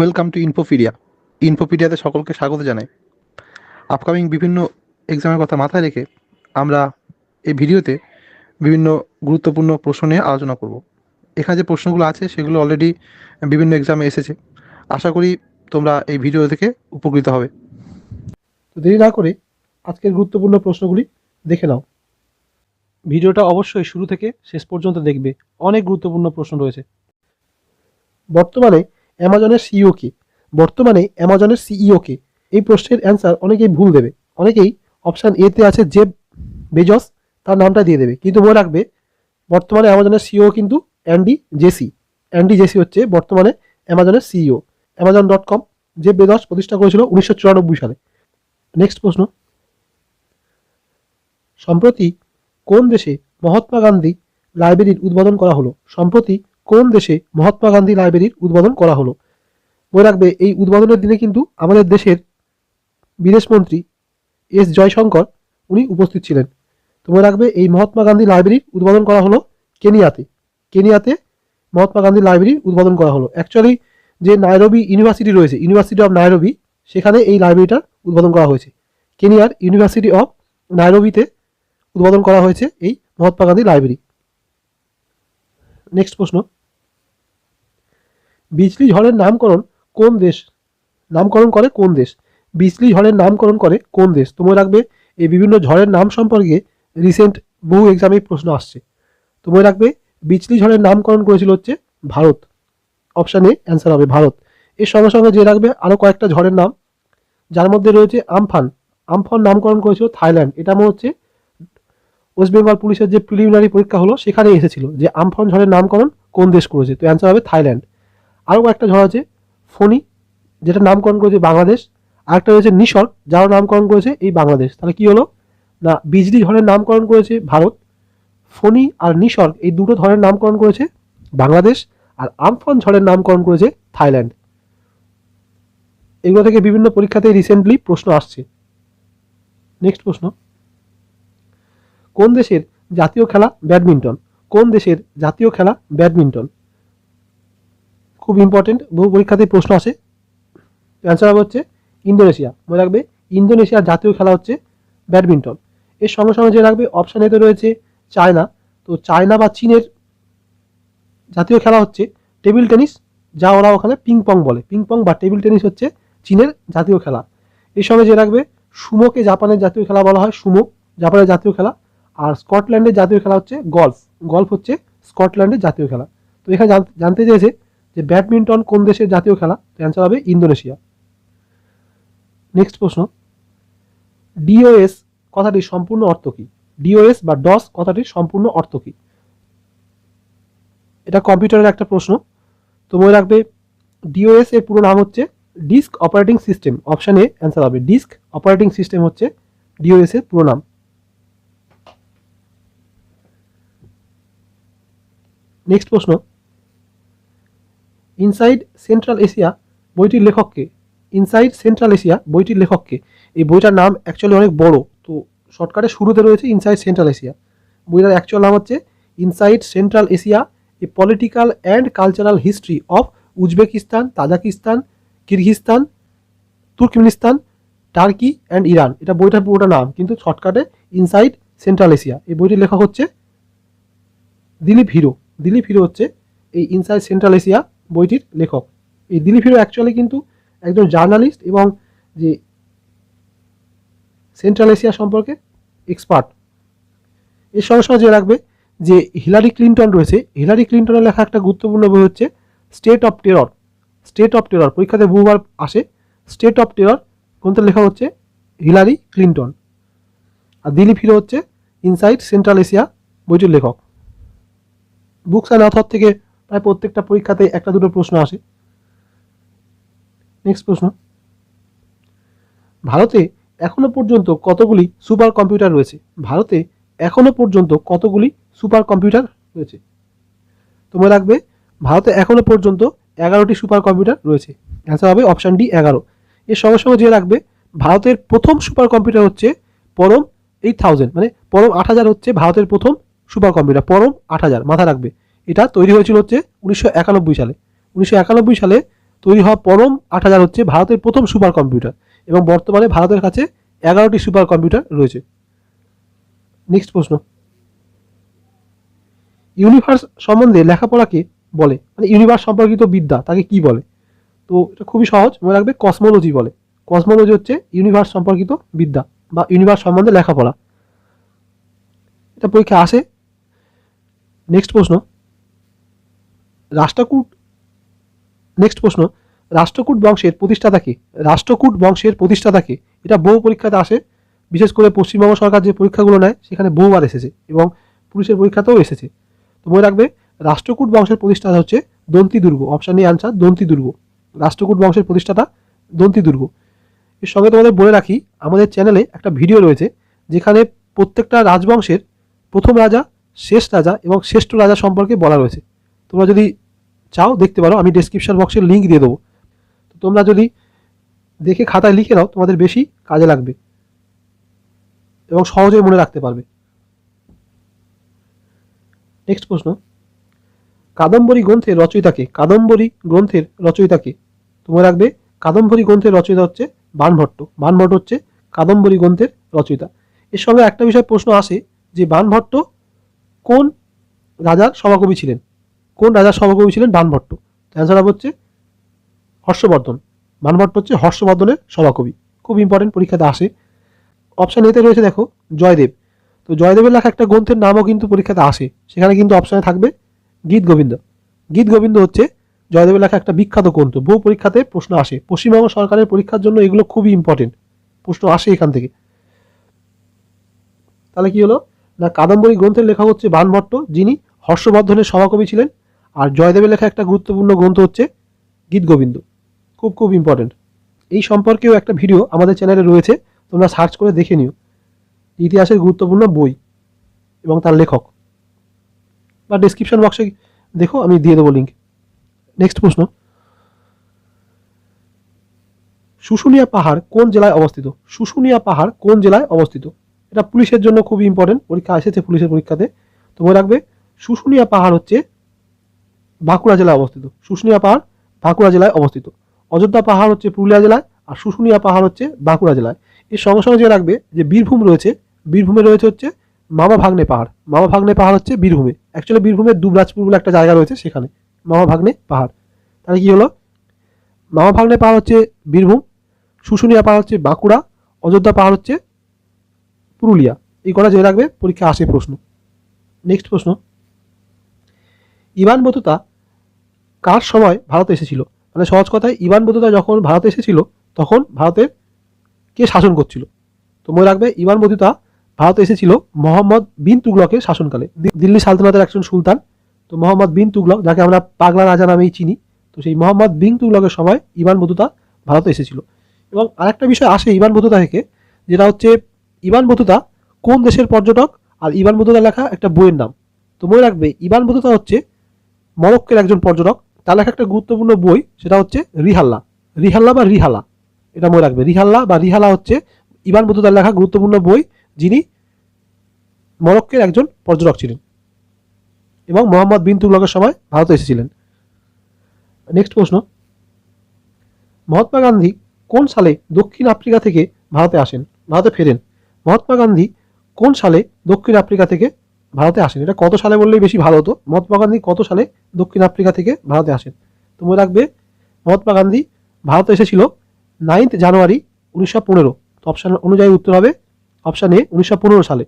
Welcome to ইনফোপিডিয়া। ইনফোপিডিয়াতে সকলকে স্বাগত জানাই। আপকামিং বিভিন্ন এক্সামের কথা মাথায় রেখে আমরা এই ভিডিওতে বিভিন্ন গুরুত্বপূর্ণ প্রশ্ন নিয়ে আলোচনা করব। এখানে যে প্রশ্নগুলো আছে, সেগুলো অলরেডি বিভিন্ন এক্সামে এসেছে। আশা করি তোমরা এই ভিডিও থেকে উপকৃত হবে। তো দেরি না করে আজকের গুরুত্বপূর্ণ প্রশ্নগুলি দেখে নাও। ভিডিওটা অবশ্যই শুরু থেকে শেষ পর্যন্ত দেখবে। অনেক গুরুত্বপূর্ণ প্রশ্ন রয়েছে। বর্তমানে অ্যামাজনের সিইও কে? বর্তমানে অ্যামাজনের সিইও কে? এই প্রশ্নের অ্যান্সার অনেকেই ভুল দেবে। অনেকেই অপশান এতে আছে জেব বেজস, তার নামটা দিয়ে দেবে। কিন্তু মনে রাখবে, বর্তমানে অ্যামাজনের সিইও কিন্তু অ্যান্ডি জেসি। অ্যান্ডি জেসি হচ্ছে বর্তমানে অ্যামাজনের CEO Amazon dot com Jeff Bezos প্রতিষ্ঠা করেছিল উনিশশো চুরানব্বই সালে। নেক্সট প্রশ্ন। সম্প্রতি কোন দেশে মহাত্মা গান্ধী লাইব্রেরির উদ্বোধন করা হলো? সম্প্রতি কোন দেশে মহাত্মা গান্ধী লাইব্রেরির উদ্বোধন করা হলো? মনে রাখবে, এই উদ্বোধনের দিনে কিন্তু আমাদের দেশের বিদেশমন্ত্রী এস জয়শঙ্কর উনি উপস্থিত ছিলেন। তো মনে রাখবে, এই মহাত্মা গান্ধী লাইব্রেরির উদ্বোধন করা হলো কেনিয়াতে। কেনিয়াতে মহাত্মা গান্ধী লাইব্রেরির উদ্বোধন করা হলো। অ্যাকচুয়ালি যে নাইরবি ইউনিভার্সিটি রয়েছে, ইউনিভার্সিটি অফ নাইরবি, সেখানে এই লাইব্রেরিটার উদ্বোধন করা হয়েছে। কেনিয়ার ইউনিভার্সিটি অফ নাইরবিতে উদ্বোধন করা হয়েছে এই মহাত্মা গান্ধী লাইব্রেরি। নেক্সট প্রশ্ন। বিজলি ঝড়ের নামকরণ কোন দেশ? নামকরণ করে কোন দেশ? বিজলি ঝড়ের নামকরণ করে কোন দেশ? তোমরা রাখবে এই বিভিন্ন ঝড়ের নাম সম্পর্কে রিসেন্ট বহু এক্সামে প্রশ্ন আসছে। তোমরা রাখবে বিজলি ঝড়ের নামকরণ করেছিল হচ্ছে ভারত। অপশান এ অ্যান্সার হবে ভারত। এর সঙ্গে সঙ্গে যে রাখবে আরও কয়েকটা ঝড়ের নাম। যার মধ্যে রয়েছে আমফান। আমফান নামকরণ করেছিল থাইল্যান্ড। এটা মনে হচ্ছে ওয়েস্ট বেঙ্গল পুলিশের যে প্রিলিমিনারি পরীক্ষা হলো, সেখানে এসেছিল যে আমফান ঝড়ের নামকরণ কোন দেশ করেছে? তো অ্যান্সার হবে থাইল্যান্ড। আরও একটা ঝড় আছে, ফণি যেটা নামকরণ করেছে বাংলাদেশ, আরেকটা রয়েছে নিসর্গ যার নামকরণ করেছে এই বাংলাদেশ। তাহলে কি হলো? না, বিজলি ঝড়ের নামকরণ করেছে ভারত, ফণি আর নিসর্গ এই দুটো ঝড়ের নামকরণ করেছে বাংলাদেশ আর আমফান ঝড়ের নামকরণ করেছে থাইল্যান্ড। এগুলো থেকে বিভিন্ন পরীক্ষাতে রিসেন্টলি প্রশ্ন আসছে। নেক্সট প্রশ্ন। কোন দেশের জাতীয় খেলা ব্যাডমিন্টন? কোন দেশের জাতীয় খেলা ব্যাডমিন্টন? খুব ইম্পর্টেন্ট বহু পরীক্ষাতে প্রশ্ন আসে। অ্যান্সার হবে হচ্ছে ইন্দোনেশিয়া। মনে রাখবে, ইন্দোনেশিয়ার জাতীয় খেলা হচ্ছে ব্যাডমিন্টন। এর সঙ্গে সঙ্গে যে রাখবে অপশান এতে রয়েছে চায়না। তো চায়না বা চীনের জাতীয় খেলা হচ্ছে টেবিল টেনিস, যা ওরা ওখানে পিং পং বলে। পিং পং বা টেবিল টেনিস হচ্ছে চীনের জাতীয় খেলা। এর সঙ্গে যে রাখবে সুমোকে জাপানের জাতীয় খেলা বলা হয়, সুমো, জাপানের জাতীয় খেলা। আর স্কটল্যান্ডের জাতীয় খেলা হচ্ছে গলফ। গলফ হচ্ছে স্কটল্যান্ডের জাতীয় খেলা। তো এখানে জান- জানতে চেয়েছে যে ব্যাডমিন্টন কোন দেশের জাতীয় খেলা? অ্যান্সার হবে ইন্দোনেশিয়া। নেক্সট প্রশ্ন। ডিওএস কথাটির সম্পূর্ণ অর্থ কী? ডিওএস বা ডস কথাটির সম্পূর্ণ অর্থ কী? এটা কম্পিউটারের একটা প্রশ্ন। তো মনে রাখবে ডিওএস এর পুরো নাম হচ্ছে disk operating system. Option A answer হবে, ডিস্ক অপারেটিং সিস্টেম হচ্ছে ডিওএস এর পুরো নাম। নেক্সট প্রশ্ন। ইনসাইড সেন্ট্রাল এশিয়া বইটির লেখককে। ইনসাইড সেন্ট্রাল এশিয়া বইটির লেখককে। এই বইটার নাম অ্যাকচুয়ালি অনেক বড়। তো শর্টকাটে শুরুতে রয়েছে ইনসাইড সেন্ট্রাল এশিয়া বইটার অ্যাকচুয়াল নাম হচ্ছে inside Central Asia a political and cultural history of Uzbekistan Tajikistan Kyrgyzstan Turkmenistan Turkey and Iran এটা বইটার পুরোটা নাম, কিন্তু শর্টকাটে ইনসাইড সেন্ট্রাল এশিয়া এই বইটির লেখক হচ্ছে দিলীপ হিরো। দিলীপ হিরো হচ্ছে এই ইনসাইড সেন্ট্রাল এশিয়া বইটির লেখক। এই দিলীপ হিরো অ্যাকচুয়ালি কিন্তু একজন জার্নালিস্ট এবং যে সেন্ট্রাল এশিয়া সম্পর্কে এক্সপার্ট এর সঙ্গে সঙ্গে যে রাখবে যে হিলারি ক্লিন্টন রয়েছে। হিলারি ক্লিন্টনের লেখা একটা গুরুত্বপূর্ণ বই হচ্ছে state of terror state of terror পরীক্ষাতে বহুবার আসে। স্টেট অফ টেরর গ্রন্থের লেখা হচ্ছে হিলারি ক্লিন্টন আর দিলীপ হিরো হচ্ছে ইনসাইড সেন্ট্রাল এশিয়া বইটির লেখক। বুকস অ্যান্ড অথর থেকে প্রায় প্রত্যেকটা পরীক্ষাতে একটা দুটো প্রশ্ন আসে। নেক্সট প্রশ্ন। ভারতে এখনও পর্যন্ত কতগুলি সুপার কম্পিউটার রয়েছে? ভারতে এখনও পর্যন্ত কতগুলি সুপার কম্পিউটার রয়েছে তোমরা রাখবে, ভারতে এখনও পর্যন্ত এগারোটি সুপার কম্পিউটার রয়েছে। অ্যান্সার হবে অপশান ডি এগারো। এর সঙ্গে সঙ্গে যে রাখবে, ভারতের প্রথম সুপার কম্পিউটার হচ্ছে পরম এইট থাউজেন্ড মানে পরম আট হাজার হচ্ছে ভারতের প্রথম সুপার কম্পিউটার পরম আট হাজার মাথা রাখবে। এটা তৈরি হয়েছিল হচ্ছে উনিশশো একানব্বই সালে। উনিশশো একানব্বই সালে তৈরি হওয়া পরম আট হাজার হচ্ছে ভারতের প্রথম সুপার কম্পিউটার এবং বর্তমানে ভারতের কাছে এগারোটি সুপার কম্পিউটার রয়েছে। নেক্সট প্রশ্ন। ইউনিভার্স সম্বন্ধে লেখাপড়াকে বলে? মানে ইউনিভার্স সম্পর্কিত বিদ্যা তাকে কি বলে? তো এটা খুবই সহজ, মনে রাখবে কসমোলজি বলে। কসমোলজি হচ্ছে ইউনিভার্স সম্পর্কিত বিদ্যা বা ইউনিভার্স সম্বন্ধে লেখাপড়া। এটা পরীক্ষা আসে। নেক্সট প্রশ্ন। রাষ্ট্রকূট নেক্সট প্রশ্ন, রাষ্ট্রকূট বংশের প্রতিষ্ঠাতাকে রাষ্ট্রকূট বংশের প্রতিষ্ঠাতাকে এটা বহু পরীক্ষাতে আসে, বিশেষ করে পশ্চিমবঙ্গ সরকার যে পরীক্ষাগুলো নেয়, সেখানে বহুবার এসেছে এবং পুলিশের পরীক্ষাতেও এসেছে। তো মনে রাখবে, রাষ্ট্রকূট বংশের প্রতিষ্ঠাতা হচ্ছে দন্তি দুর্গ অপশান এ আনসার দন্তি দুর্গ। রাষ্ট্রকূট বংশের প্রতিষ্ঠাতা দন্তি দুর্গ। এর সঙ্গে তোমাদের বলে রাখি, আমাদের চ্যানেলে একটা ভিডিও রয়েছে, যেখানে প্রত্যেকটা রাজবংশের প্রথম রাজা, শেষ রাজা এবং শ্রেষ্ঠ রাজা সম্পর্কে বলা রয়েছে। তোমরা যদি চাও, দেখতে পারো, আমি ডেসক্রিপশন বক্সের লিঙ্ক দিয়ে দেবো। তো তোমরা যদি দেখে খাতায় লিখে নাও, তোমাদের বেশি কাজে লাগবে এবং সহজেই মনে রাখতে পারবে। নেক্সট প্রশ্ন। কাদম্বরী গ্রন্থের রচয়িতাকে কাদম্বরী গ্রন্থের রচয়িতাকে তোমরা রাখবে, কাদম্বরী গ্রন্থের রচয়িতা হচ্ছে বানভট্ট। বানভট্ট হচ্ছে কাদম্বরী গ্রন্থের রচয়িতা। এর সঙ্গে একটা বিষয় প্রশ্ন আসে যে, বানভট্ট কোন রাজার সভাকবি ছিলেন? কোন রাজার সভাকবি ছিলেন? বানভট্ট অ্যান্সার হচ্ছে হর্ষবর্ধন। বানভট্ট হচ্ছে হর্ষবর্ধনের সভাকবি। খুব ইম্পর্টেন্ট পরীক্ষাতে আসে। অপশান এতে রয়েছে দেখো, জয়দেব। তো জয়দেবের লেখা একটা গ্রন্থের নামও কিন্তু পরীক্ষাতে আসে। সেখানে কিন্তু অপশানে থাকবে গীত গোবিন্দ। গীত গোবিন্দ হচ্ছে জয়দেবের লেখা একটা বিখ্যাত গ্রন্থ। বহু পরীক্ষাতে প্রশ্ন আসে। পশ্চিমবঙ্গ সরকারের পরীক্ষার জন্য এগুলো খুবই ইম্পর্টেন্ট প্রশ্ন আসে এখান থেকে। তাহলে কি হলো? না, কাদম্বরী গ্রন্থের লেখা হচ্ছে বানভট্ট যিনি হর্ষবর্ধনের সভাকবি ছিলেন। আর জয়দেবের লেখা একটা গুরুত্বপূর্ণ গ্রন্থ হচ্ছে গীত গোবিন্দ। খুব খুব ইম্পর্টেন্ট এই সম্পর্কেও একটা ভিডিও আমাদের চ্যানেলে রয়েছে, তোমরা সার্চ করে দেখে নিও। ইতিহাসের গুরুত্বপূর্ণ বই এবং তার লেখক। বা ডিসক্রিপশন বক্সে দেখো, আমি দিয়ে দেবো লিঙ্ক নেক্সট প্রশ্ন। শুশুনিয়া পাহাড় কোন জেলায় অবস্থিত? শুশুনিয়া পাহাড় কোন জেলায় অবস্থিত? এটা পুলিশের জন্য খুব ইম্পর্টেন্ট পরীক্ষা এসেছে পুলিশের পরীক্ষাতে। তো মনে রাখবে, শুশুনিয়া পাহাড় হচ্ছে বাঁকুড়া জেলায় অবস্থিত। শুশুনিয়া পাহাড় বাঁকুড়া জেলায় অবস্থিত। অযোধ্যা পাহাড় হচ্ছে পুরুলিয়া জেলায় আর শুশুনিয়া পাহাড় হচ্ছে বাঁকুড়া জেলায়। এর সঙ্গে সঙ্গে যে রাখবে যে বীরভূম রয়েছে। বীরভূমে রয়েছে হচ্ছে মামা ভাগ্নে পাহাড়। মামা ভাগ্নে পাহাড় হচ্ছে বীরভূমে। অ্যাকচুয়ালি বীরভূমের দুবরাজপুর বলে একটা জায়গা রয়েছে সেখানে, মামা ভাগ্নে পাহাড়। তাহলে কি হলো? মামা ভাগ্নে পাহাড় হচ্ছে বীরভূম, শুশুনিয়া পাহাড় হচ্ছে বাঁকুড়া, অযোধ্যা পাহাড় হচ্ছে পুরুলিয়া। এই কটা জেনে রাখবে পরীক্ষা আসে প্রশ্ন। নেক্সট প্রশ্ন। ইভান বতুতা কার সময় ভারতে এসেছিল? মানে সহজ কথায়, ইভান বতুতা যখন ভারতে এসেছিল, তখন ভারতের কে শাসন করছিল? তো মনে রাখবে, ইভান বতুতা ভারতে এসেছিল মোহাম্মদ বিন তুগলকের শাসনকালে। দিল্লি সালতানাতের একজন সুলতান। তো মোহাম্মদ বিন তুগলক, যাকে আমরা পাগলা রাজা নামেই চিনি, তো সেই মোহাম্মদ বিন তুগলকের সময় ইভান বতুতা ভারতে এসেছিল। এবং আরেকটা বিষয় আসে ইভান বতুতা থেকে, যেটা হচ্ছে ইভান বতুতা কোন দেশের পর্যটক আর ইভান বতুতা লেখা একটা বইয়ের নাম। তো মনে রাখবে, ইভান বতুতা হচ্ছে মরক্কের একজন পর্যটক। তার লেখা একটা গুরুত্বপূর্ণ বই, সেটা হচ্ছে রিহাল্লা। রিহাল্লা বা রিহালা, এটা মনে রাখবে। রিহাল্লা বা রিহালা হচ্ছে ইভান বতুতার লেখা গুরুত্বপূর্ণ বই, যিনি মরক্কের একজন পর্যটক ছিলেন এবং মোহাম্মদ বিন তুগলকের সময় ভারতে এসেছিলেন। নেক্সট প্রশ্ন, মহাত্মা গান্ধী কোন সালে দক্ষিণ আফ্রিকা থেকে ভারতে আসেন? ভারতে ফেরেন। মহাত্মা গান্ধী কোন সালে দক্ষিণ আফ্রিকা থেকে ভারতে আসেন। এটা কত সালে বললেই বেশি ভালো হতো? মহাত্মা গান্ধী কত সালে দক্ষিণ আফ্রিকা থেকে ভারতে আসেন? তো মনে রাখবে, মহাত্মা গান্ধী ভারতে এসেছিল নাইন্থ জানুয়ারি উনিশশো পনেরো। তো অপশান অনুযায়ী উত্তর হবে অপশান এ উনিশশো পনেরো সালে।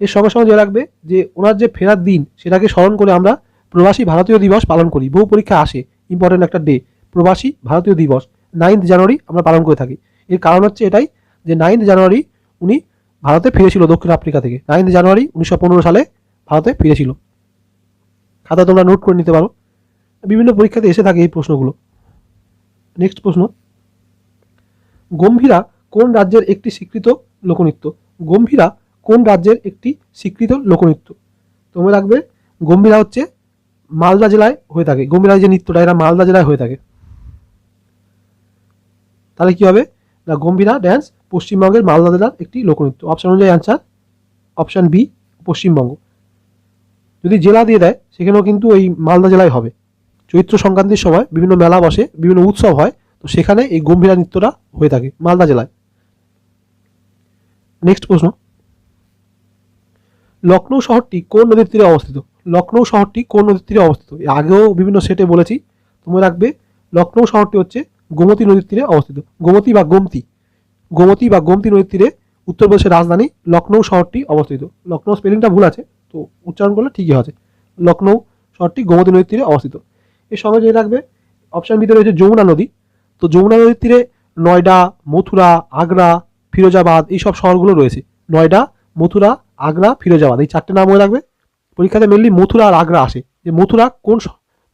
এর সঙ্গে সঙ্গে যে রাখবে যে ওনার যে ফেরার দিন, সেটাকে স্মরণ করে আমরা প্রবাসী ভারতীয় দিবস পালন করি। বহু পরীক্ষা আসে ইম্পর্টেন্ট একটা ডে প্রবাসী ভারতীয় দিবস। নাইন্থ জানুয়ারি আমরা পালন করে থাকি। এর কারণ হচ্ছে এটাই যে নাইন্থ জানুয়ারি উনি ভারতে ফিরেছিল দক্ষিণ আফ্রিকা থেকে। নাইন্থ জানুয়ারি উনিশশো পনেরো সালে ভারতে ফিরেছিল। খাতা তোমরা নোট করে নিতে পারো। বিভিন্ন পরীক্ষাতে এসে থাকে এই প্রশ্নগুলো। নেক্সট প্রশ্ন। গম্ভীরা কোন রাজ্যের একটি স্বীকৃত লোকনৃত্য? গম্ভীরা কোন রাজ্যের একটি স্বীকৃত লোকনৃত্য? তোমরা রাখবে, গম্ভীরা হচ্ছে মালদা জেলায় হয়ে থাকে। গম্ভীরা যে নৃত্যটা, এরা মালদা জেলায় হয়ে থাকে। তাহলে কি হবে? না, গম্ভীরা ড্যান্স পশ্চিমবঙ্গের মালদা জেলার একটি লোকনৃত্য। অপশন অনুযায়ী অ্যান্সার অপশান বি পশ্চিমবঙ্গ। যদি জেলা দিয়ে দেয়, সেখানেও কিন্তু ওই মালদা জেলায় হবে। চৈত্র সংক্রান্তির সময় বিভিন্ন মেলা বসে, বিভিন্ন উৎসব হয়, তো সেখানে এই গম্ভীরা নৃত্যটা হয়ে থাকে মালদা জেলায়। নেক্সট প্রশ্ন। লখনৌ শহরটি কোন নদীর তীরে অবস্থিত? লখনৌ শহরটি কোন নদীর তীরে অবস্থিত? আগেও বিভিন্ন সেটে বলেছি, তোমরা রাখবে লখনৌ শহরটি হচ্ছে গোমতী নদীর তীরে অবস্থিত। গোমতী বা গোমতী। গোমতী বা গোমতী নদীর তীরে উত্তরপ্রদেশের রাজধানী লখনৌ শহরটি অবস্থিত। লখনৌ স্পেলিংটা ভুল আছে। তো উচ্চারণ করলে ঠিকই আছে লখনৌ শহরটি গোমতী নদীর তীরে অবস্থিত। এর সঙ্গে যে রাখবে অপশন ভিতরে রয়েছে যমুনা নদী। তো যমুনা নদীর তীরে নয়ডা, মথুরা, আগ্রা, ফিরোজাবাদ এই সব শহরগুলো রয়েছে। নয়ডা, মথুরা, আগ্রা, ফিরোজাবাদ এই চারটে নাম মনে রাখবে। পরীক্ষাতে মেনলি মথুরা আর আগ্রা আসে। যে মথুরা কোন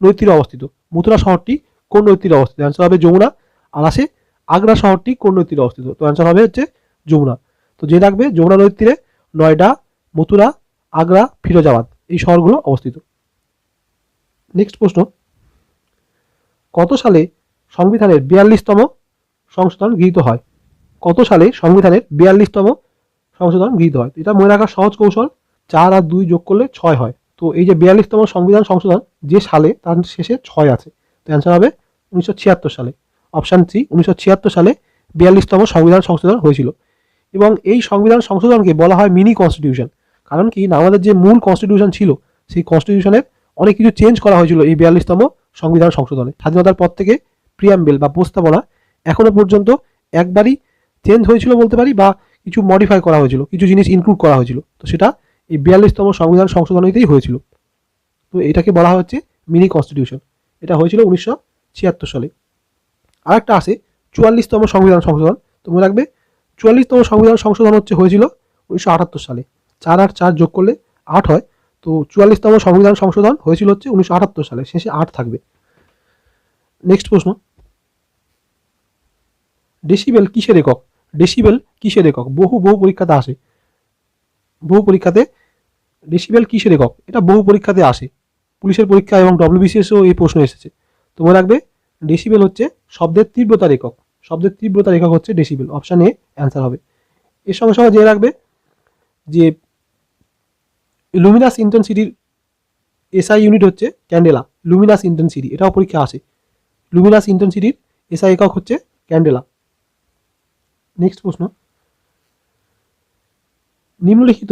নদীর তীরে অবস্থিত? মথুরা শহরটি কোন নদীর তীরে অবস্থিত? অ্যান্সার হবে যমুনা। আর আসে আগ্রা শহরটি কোন নদীর তীরে অবস্থিত? তো অ্যান্সার হবে হচ্ছে যমুনা। তো যে রাখবে যমুনা নদীর তীরে নয়ডা, মথুরা আগ্রা, ফিরোজাবাদ, এই শহরগুলো অবস্থিত। নেক্সট প্রশ্ন। কত সালে সংবিধানের বিয়াল্লিশতম সংশোধন গৃহীত হয়? কত সালে সংবিধানের বিয়াল্লিশতম সংশোধন গৃহীত হয়? এটা মনে রাখার সহজ কৌশল, চার আর দুই যোগ করলে ছয় হয়। তো এই যে বিয়াল্লিশতম সংবিধান সংশোধন, যে সালে, তার শেষে ছয় আছে। তো অ্যান্সার হবে উনিশশো ছিয়াত্তর সালে। অপশান সি উনিশশো ছিয়াত্তর সালে বিয়াল্লিশতম সংবিধান সংশোধন হয়েছিল। এবং এই সংবিধান সংশোধনকে বলা হয় মিনি কনস্টিটিউশন। কারণ কি না, আমাদের যে মূল কনস্টিটিউশন ছিল, সেই কনস্টিটিউশনের অনেক কিছু চেঞ্জ করা হয়েছিল এই বিয়াল্লিশতম সংবিধান সংশোধনে। স্বাধীনতার পর থেকে প্রিয়াম্বেল বা প্রস্তাবনা এখনও পর্যন্ত একবারই চেঞ্জ হয়েছিল বলতে পারি বা কিছু মডিফাই করা হয়েছিল, কিছু জিনিস ইনক্লুড করা হয়েছিল। তো সেটা এই বিয়াল্লিশতম সংবিধান সংশোধনীতেই হয়েছিল। তো এটাকে বলা হচ্ছে মিনি কনস্টিটিউশন এটা হয়েছিল উনিশশো ছিয়াত্তর সালে। আরেকটা আছে, চুয়াল্লিশতম সংবিধান সংশোধন। তো মনে রাখবে, চুয়াল্লিশতম সংবিধান সংশোধন হচ্ছে, হয়েছিল উনিশশো আটাত্তর সালে। চার আর চার যোগ করলে আট হয়। তো চুয়াল্লিশতম সংবিধান সংশোধন হয়েছিল হচ্ছে উনিশশো আটাত্তর সালে, শেষে আট থাকবে। নেক্সট প্রশ্ন। ডেসিবেল কিসের একক? ডেসিবেল কিসের একক? বহু বহু পরীক্ষাতে আসে। বহু পরীক্ষাতে ডেসিবেল কিসের একক? এটা বহু পরীক্ষাতে আসে। পুলিশের পরীক্ষা এবং ডব্লিউবিসিএসও এই প্রশ্ন এসেছে। তো মনে রাখবে ডেসিবেল হচ্ছে শব্দের তীব্রতার একক। শব্দের তীব্রতার একক হচ্ছে ডেসিবেল অপশান এ অ্যান্সার হবে। এর সঙ্গে সঙ্গে জেনে রাখবে যে লুমিনাস ইন্টেন্সিটির এসআই ইউনিট হচ্ছে ক্যান্ডেলা লুমিনাস ইন্টেন্সিটি এটাও পরীক্ষা আসে। লুমিনাস ইন্টেন্সিটির এসআই একক হচ্ছে ক্যান্ডেলা নেক্সট প্রশ্ন। নিম্নলিখিত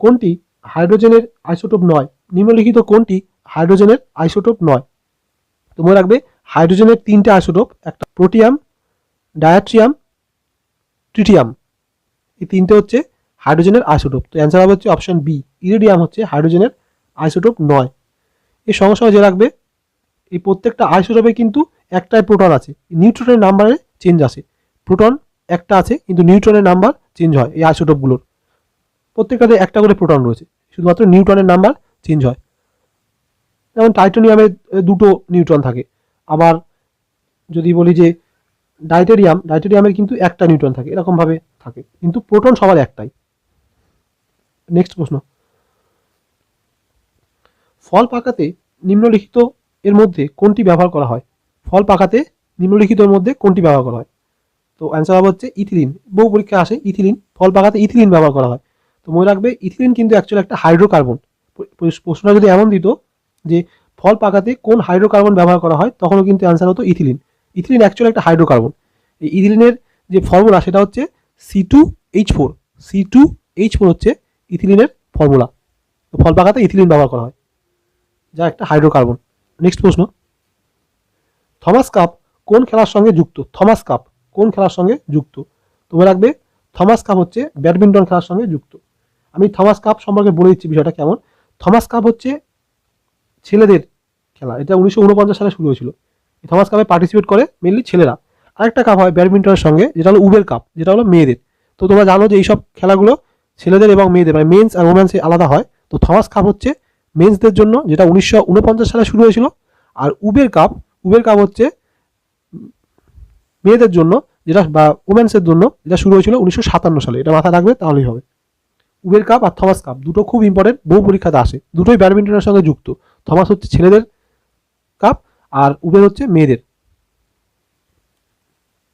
কোনটি হাইড্রোজেনের আইসোটোপ নয়? নিম্নলিখিত কোনটি হাইড্রোজেনের আইসোটোপ নয়? তো মনে রাখবে হাইড্রোজেনের তিনটে আইসোটোপ একটা প্রোটিয়াম ডায়াট্রিয়াম ট্রিটিয়াম এই তিনটে হচ্ছে হাইড্রোজেনের আইসোটোপ। তো অ্যান্সার হবে হচ্ছে অপশন বি ইরিডিয়াম হচ্ছে হাইড্রোজেনের আইসোটোপ নয়। এর সঙ্গে সঙ্গে যে রাখবে এই প্রত্যেকটা আইসোটোপে কিন্তু একটাই প্রোটন আছে নিউট্রনের নাম্বারে চেঞ্জ আসে। প্রোটন একটা আছে কিন্তু নিউট্রনের নাম্বার চেঞ্জ হয় এই আইসোটোপগুলোর প্রত্যেকটাতে একটা করে প্রোটন রয়েছে শুধুমাত্র নিউটনের নাম্বার চেঞ্জ হয়। যেমন টাইটানিয়ামের এ, দুটো নিউট্রন থাকে। আবার যদি বলি যে ডাইটেরিয়াম ডাইটেরিয়ামের কিন্তু একটা নিউট্রন থাকে এরকমভাবে থাকে। কিন্তু প্রোটন সবার একটাই। নেক্সট প্রশ্ন. ফল পাকাতে নিম্নলিখিত এর মধ্যে কোনটি ব্যবহার করা হয়? ফল পাকাতে নিম্নলিখিতের মধ্যে কোনটি ব্যবহার করা হয়? তো অ্যান্সার হবে হচ্ছে ইথিলিন। বহু পরীক্ষা আসে ইথিলিন, ফল পাকাতে ইথিলিন ব্যবহার করা হয়। তো মনে রাখবে, ইথিলিন কিন্তু অ্যাকচুয়ালি একটা হাইড্রোকার্বন প্রশ্নটা যদি এমন দিত যে ফল পাকাতে কোন হাইড্রোকার্বন ব্যবহার করা হয়, তখনও কিন্তু অ্যান্সার হতো ইথিলিন। ইথিলিন অ্যাকচুয়ালি একটা হাইড্রোকার্বন এই ইথিলিনের যে ফর্মুলা সেটা হচ্ছে C two H four C two H four হচ্ছে ইথিলিনের ফর্মুলা। তো ফল পাকাতে ইথিলিন ব্যবহার করা হয়, যা একটা হাইড্রোকার্বন। নেক্সট প্রশ্ন। থমাস কাপ কোন খেলার সঙ্গে যুক্ত? থমাস কাপ কোন খেলার সঙ্গে যুক্ত? তোমরা রাখবে, থমাস কাপ হচ্ছে ব্যাডমিন্টন খেলার সঙ্গে যুক্ত। আমি থমাস কাপ সম্পর্কে বলে দিচ্ছি বিষয়টা কেমন? থমাস কাপ হচ্ছে ছেলেদের খেলা। এটা উনিশশো উনপঞ্চাশ সালে শুরু হয়েছিল। থমাস কাপে পার্টিসিপেট করে মেনলি ছেলেরা। আরেকটা কাপ হয় ব্যাডমিন্টনের সঙ্গে, যেটা হলো উবের কাপ যেটা হলো মেয়েদের। তো তোমরা জানো যে এইসব খেলাগুলো ছেলেদের এবং মেয়েদের মানে মেন্স আর ওমেন্সে আলাদা হয়। তো থমাস কাপ হচ্ছে মেন্সদের জন্য, যেটা উনিশশো উনপঞ্চাশ সালে শুরু হয়েছিল। আর উবের কাপ উবের কাপ হচ্ছে মেয়েদের জন্য, যেটা বা ওমেন্সের জন্য, যেটা শুরু হয়েছিল উনিশশো সাতান্ন সালে। এটা মাথায় রাখবে, তাহলেই হবে। উবের কাপ আর থমাস কাপ দুটো খুব ইম্পর্টেন্ট বহু পরীক্ষাতে আসে। দুটোই ব্যাডমিন্টনের সঙ্গে যুক্ত। থমাস হচ্ছে ছেলেদের কাপ আর উবের হচ্ছে মেয়েদের।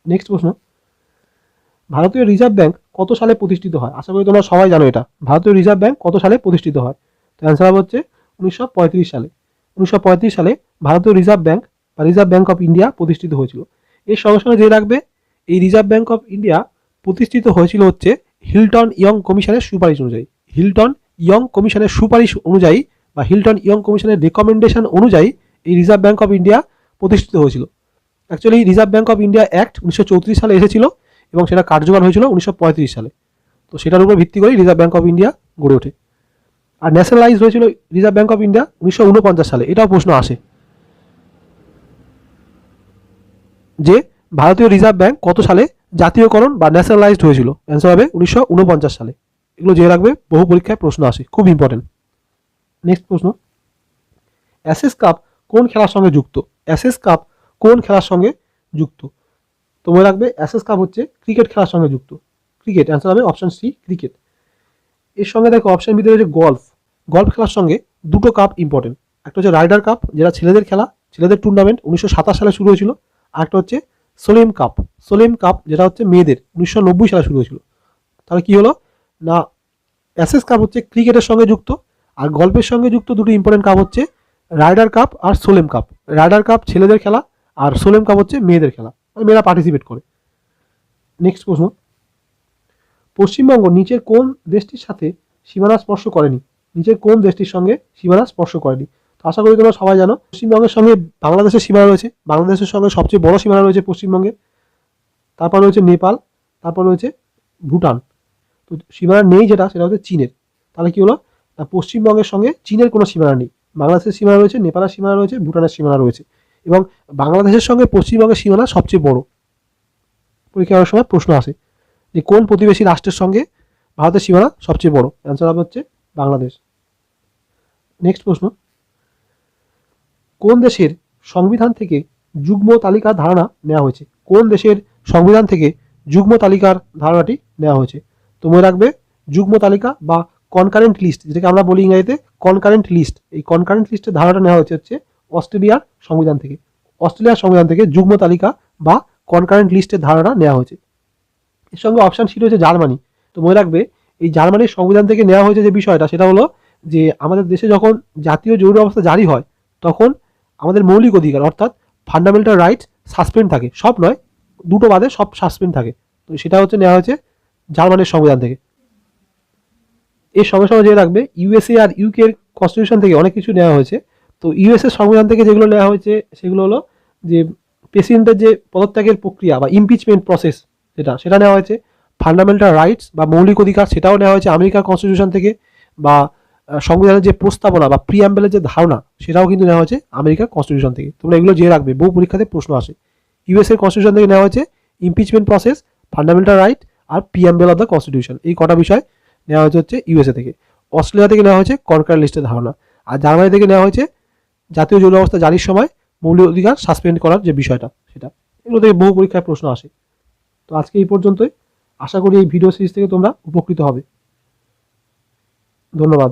নেক্সট প্রশ্ন। ভারতীয় রিজার্ভ ব্যাংক কত সালে প্রতিষ্ঠিত হয়? আশা করি তোমরা সবাই জানো এটা। ভারতীয় রিজার্ভ ব্যাংক কত সালে প্রতিষ্ঠিত হয়? তো অ্যান্সার হবে হচ্ছে উনিশশো পঁয়ত্রিশ সালে। উনিশশো পঁয়ত্রিশ সালে ভারতীয় রিজার্ভ ব্যাংক বা রিজার্ভ ব্যাংক অফ ইন্ডিয়া প্রতিষ্ঠিত হয়েছিল। এর সঙ্গে সঙ্গে যে রাখবে, এই রিজার্ভ ব্যাংক অফ ইন্ডিয়া প্রতিষ্ঠিত হয়েছিল হচ্ছে হিলটন ইয়ং কমিশনের সুপারিশ অনুযায়ী। হিলটন ইয়ং কমিশনের সুপারিশ অনুযায়ী বা হিলটন ইয়ং কমিশনের রেকমেন্ডেশন অনুযায়ী এই রিজার্ভ ব্যাংক অফ ইন্ডিয়া প্রতিষ্ঠিত হয়েছিল। Actually reserve bank of India act উনিশশো চৌত্রিশ সালে এসেছিল। এবং সেটা কার্যকর হয়েছিল উনিশশো পঁয়ত্রিশ সালে। তো সেটার উপর ভিত্তি করেই রিজার্ভ ব্যাঙ্ক অফ ইন্ডিয়া গড়ে ওঠে। আর ন্যাশনালাইজ হয়েছিল রিজার্ভ ব্যাঙ্ক অফ ইন্ডিয়া উনিশশো উনপঞ্চাশ সালে। এটাও প্রশ্ন আসে। যে ভারতীয় রিজার্ভ ব্যাঙ্ক কত সালে জাতীয়করণ বা ন্যাশনালাইজড হয়েছিল? অ্যান্সার হবে উনিশশো উনপঞ্চাশ সালে। এগুলো জেনে রাখবে, বহু পরীক্ষায় প্রশ্ন আসে। খুব ইম্পর্টেন্ট নেক্সট প্রশ্ন। অ্যাসেস কাপ কোন খেলার সঙ্গে যুক্ত? অ্যাসেস কাপ কোন খেলার সঙ্গে যুক্ত? তো মনে রাখবে, অ্যাসেস কাপ হচ্ছে ক্রিকেট খেলার সঙ্গে যুক্ত। ক্রিকেট অ্যান্সার হবে অপশন সি ক্রিকেট এর সঙ্গে দেখো অপশন ভিতরে রয়েছে গলফ গলফ খেলার সঙ্গে দুটো কাপ ইম্পর্টেন্ট একটা হচ্ছে রাইডার কাপ যেটা ছেলেদের খেলা, ছেলেদের টুর্নামেন্ট উনিশশো সাতাশ সালে শুরু হয়েছিল, আর একটা হচ্ছে সোলেম কাপ সোলেম কাপ যেটা হচ্ছে মেয়েদের, উনিশশো নব্বই সালে শুরু হয়েছিল। তাহলে কি হলো? না, অ্যাসেস কাপ হচ্ছে ক্রিকেটের সঙ্গে যুক্ত, আর গল্পের সঙ্গে যুক্ত দুটো ইম্পর্টেন্ট কাপ হচ্ছে রাইডার কাপ আর সোলেম কাপ রাইডার কাপ ছেলেদের খেলা, আর সোলেম কাপ হচ্ছে মেয়েদের খেলা। মেয়েরা পার্টিসিপেট করে। নেক্সট প্রশ্ন। পশ্চিমবঙ্গ নিচের কোন দেশটির সাথে সীমানা স্পর্শ করেনি? নিচের কোন দেশটির সঙ্গে সীমানা স্পর্শ করেনি? তো আশা করি তোমরা সবাই জানো, পশ্চিমবঙ্গের সঙ্গে বাংলাদেশের সীমানা রয়েছে। বাংলাদেশের সঙ্গে সবচেয়ে বড় সীমানা রয়েছে পশ্চিমবঙ্গে। তারপর রয়েছে নেপাল, তারপর রয়েছে ভুটান। তো সীমানা নেই যেটা, সেটা হচ্ছে চীনের। তাহলে কি হলো? না, পশ্চিমবঙ্গের সঙ্গে চীনের কোনো সীমানা নেই। বাংলাদেশের সীমানা রয়েছে, নেপালের সীমানা রয়েছে, ভুটানের সীমানা রয়েছে। এবং বাংলাদেশের সঙ্গে পশ্চিমবঙ্গের সীমানা সবচেয়ে বড়। পরীক্ষার সময় প্রশ্ন আসে যে, কোন প্রতিবেশী রাষ্ট্রের সঙ্গে ভারতের সীমানা সবচেয়ে বড়? অ্যান্সার হবে হচ্ছে বাংলাদেশ। নেক্সট প্রশ্ন। কোন দেশের সংবিধান থেকে যুগ্ম তালিকার ধারণা নেওয়া হয়েছে? কোন দেশের সংবিধান থেকে যুগ্ম তালিকার ধারণাটি নেওয়া হয়েছে? তো মনে রাখবে, যুগ্ম তালিকা বা কনকারেন্ট লিস্ট যেটাকে আমরা বলি ইংরেজিতে কনকারেন্ট লিস্ট এই কনকারেন্ট লিস্টের ধারণাটা নেওয়া হয়েছে হচ্ছে অস্ট্রেলিয়ার সংবিধান থেকে। অস্ট্রেলিয়ার সংবিধান থেকে যুগ্ম তালিকা বা কনকারেন্ট লিস্টের ধারণা নেওয়া হয়েছে। এর সঙ্গে অপশান ছিল হচ্ছে জার্মানি। তো মনে রাখবে, এই জার্মানির সংবিধান থেকে নেওয়া হয়েছে যে বিষয়টা, সেটা হলো যে আমাদের দেশে যখন জাতীয় জরুরি অবস্থা জারি হয়, তখন আমাদের মৌলিক অধিকার, অর্থাৎ ফান্ডামেন্টাল রাইটস সাসপেন্ড থাকে। সব নয়, দুটো বাদে সব সাসপেন্ড থাকে। তো সেটা হচ্ছে নেওয়া হয়েছে জার্মানির সংবিধান থেকে। এর সঙ্গে সঙ্গে যে রাখবে ইউএসএ আর ইউকের কনস্টিটিউশন থেকে অনেক কিছু নেওয়া হয়েছে। তো ইউএসএর সংবিধান থেকে যেগুলো নেওয়া হয়েছে, সেগুলো হলো যে প্রেসিডেন্টের যে পদত্যাগের প্রক্রিয়া বা ইমপিচমেন্ট প্রসেস যেটা, সেটা নেওয়া হয়েছে। ফান্ডামেন্টাল রাইটস বা মৌলিক অধিকার, সেটাও নেওয়া হয়েছে আমেরিকার কনস্টিটিউশন থেকে বা সংবিধানের যে প্রস্তাবনা বা প্রিয়াম্বেলের যে ধারণা, সেটাও কিন্তু নেওয়া হয়েছে আমেরিকার কনস্টিটিউশন থেকে। তোমরা এগুলো যে রাখবে, বহু পরীক্ষাতে প্রশ্ন আসে। ইউএসএর কনস্টিটিউশন থেকে নেওয়া হয়েছে ইমপিচমেন্ট প্রসেস ফান্ডামেন্টাল রাইট আর প্রিয়াম্বেল অফ দ্য কনস্টিটিউশন এই কটা বিষয় নেওয়া হয়েছে হচ্ছে ইউএসএ থেকে। অস্ট্রেলিয়া থেকে নেওয়া হয়েছে কনকার লিস্টের ধারণা। আর জার্মানি থেকে নেওয়া হয়েছে জাতীয় জরুরি অবস্থা জারির সময় মৌলিক অধিকার সাসপেন্ড করার যে বিষয়টা, সেটা। এগুলো থেকে বহু পরীক্ষায় প্রশ্ন আসে। তো আজকে এই পর্যন্তই। আশা করি এই ভিডিও সিরিজ থেকে তোমরা উপকৃত হবে। ধন্যবাদ।